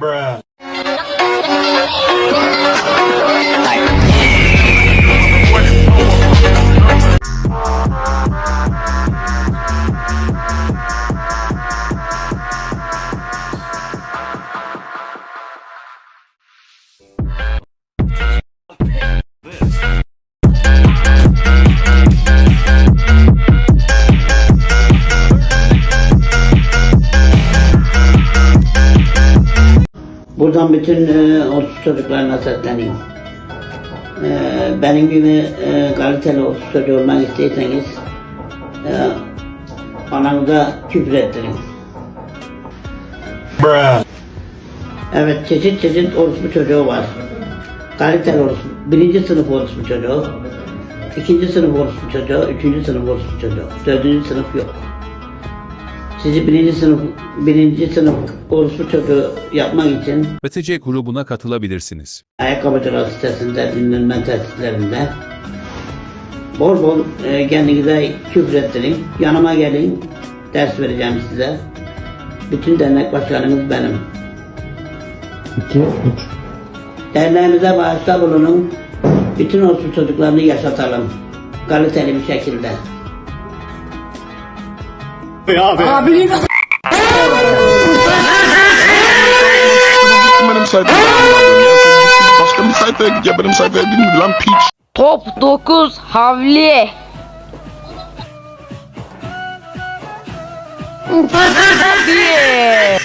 bruh. Buradan bütün e, orospu çocuklarına sesleniyorum. E, benim gibi e, kaliteli orospu çocuğu olmak istiyorsanız e, ananıza küfür ettirin. Evet çeşit çeşit orospu çocuğu var. Kaliteli orospu, birinci sınıf orospu çocuğu, ikinci sınıf orospu çocuğu, üçüncü sınıf orospu çocuğu, dördüncü sınıf yok. Sizi birinci sınıf, birinci sınıf orospu çocuğu yapmak için BTC grubuna katılabilirsiniz. ayakkabıcılar sitesinde, dinlenme tesislerinde bol bol e, kendinize küfür ettirin. Yanıma gelin, ders vereceğim size. Bütün dernek başkanımız benim. 2, 3. Derneğimize bağışta bulunun. Bütün olsun çocuklarını yaşatalım. Kaliteli bir şekilde. Benim sayfaya ya. Sen başka bir sayfaya git ya benim sayfaya gitme lan piç. Top 9 havli. Hadi.